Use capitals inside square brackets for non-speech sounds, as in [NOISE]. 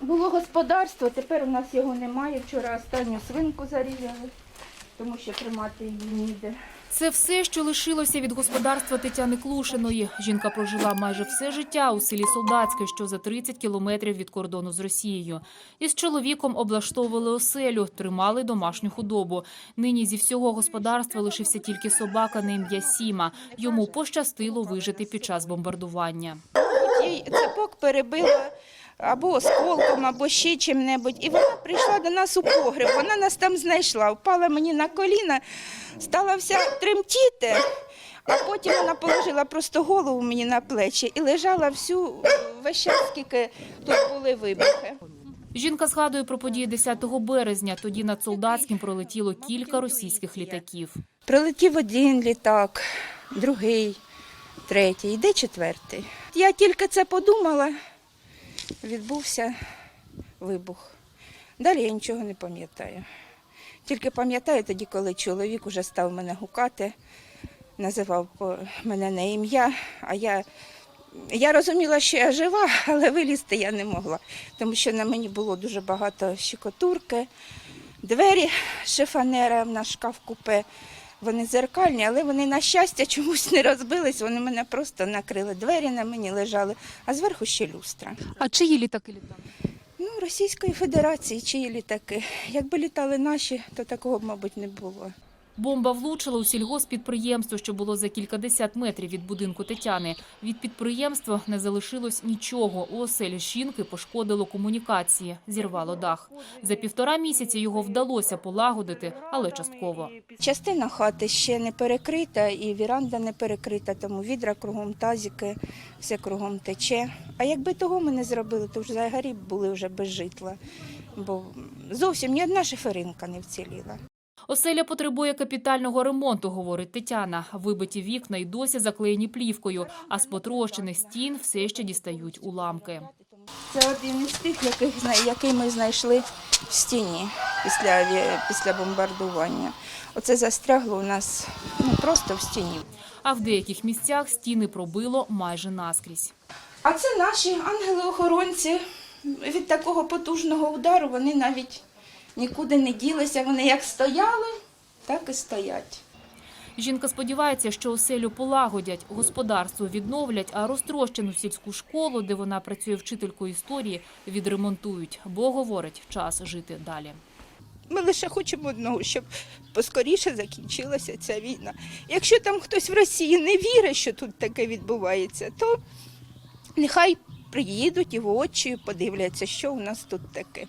Було господарство, тепер у нас його немає. Вчора останню свинку зарізали, тому що тримати її ніде. Це все, що лишилося від господарства Тетяни Клушиної. Жінка прожила майже все життя у селі Солдатське, що за 30 кілометрів від кордону з Росією. Із чоловіком облаштовували оселю, тримали домашню худобу. Нині зі всього господарства лишився тільки собака на ім'я Сіма. Йому пощастило вижити під час бомбардування. Їй цепок перебила або осколком, або ще чим-небудь. І вона прийшла до нас у погреб. Вона нас там знайшла, впала мені на коліна, стала вся тремтіти, а потім вона положила просто голову мені на плечі і лежала всю весь час, скільки тут були вибухи. Жінка згадує про події 10 березня. Тоді над Солдатським пролетіло кілька російських літаків. Прилетів один літак, другий, третій, де четвертий. Я тільки це подумала, відбувся вибух. Далі я нічого не пам'ятаю. Тільки пам'ятаю тоді, коли чоловік уже став мене гукати, називав мене на ім'я, а я, я розуміла, що я жива, [LAUGHS] але вилізти я не могла, тому що на мені було дуже багато щекотурки, двері шифонера на шкаф купе. Вони зеркальні, але вони, на щастя, чомусь не розбились. Вони мене просто накрили. Двері на мені лежали, а зверху ще люстра. А чиї літаки літали? Ну, Російської Федерації, чиї літаки. Якби літали наші, то такого б, мабуть, не було. Бомба влучила у сільгоспідприємство, що було за кількадесят метрів від будинку Тетяни. Від підприємства не залишилось нічого. У оселі жінки пошкодило комунікації, зірвало дах. За півтора місяці його вдалося полагодити, але частково. Частина хати ще не перекрита, і віранда не перекрита, тому відра кругом тазики, все кругом тече. А якби того ми не зробили, то взагалі були вже без житла. Бо зовсім ні одна шиферинка не вціліла. Оселя потребує капітального ремонту, говорить Тетяна. Вибиті вікна й досі заклеєні плівкою, а з потрощених стін все ще дістають уламки. Це один із тих, яких, який ми знайшли в стіні після, після бомбардування. Оце застрягло у нас ну, просто в стіні. А в деяких місцях стіни пробило майже наскрізь. А це наші ангели-охоронці. Від такого потужного удару вони навіть нікуди не ділися. Вони як стояли, так і стоять. Жінка сподівається, що оселю полагодять, господарство відновлять, а розтрощену сільську школу, де вона працює вчителькою історії, відремонтують. Бо говорить, час жити далі. Ми лише хочемо одного, щоб поскоріше закінчилася ця війна. Якщо там хтось в Росії не вірить, що тут таке відбувається, то нехай приїдуть і воочію подивляться, що у нас тут таке.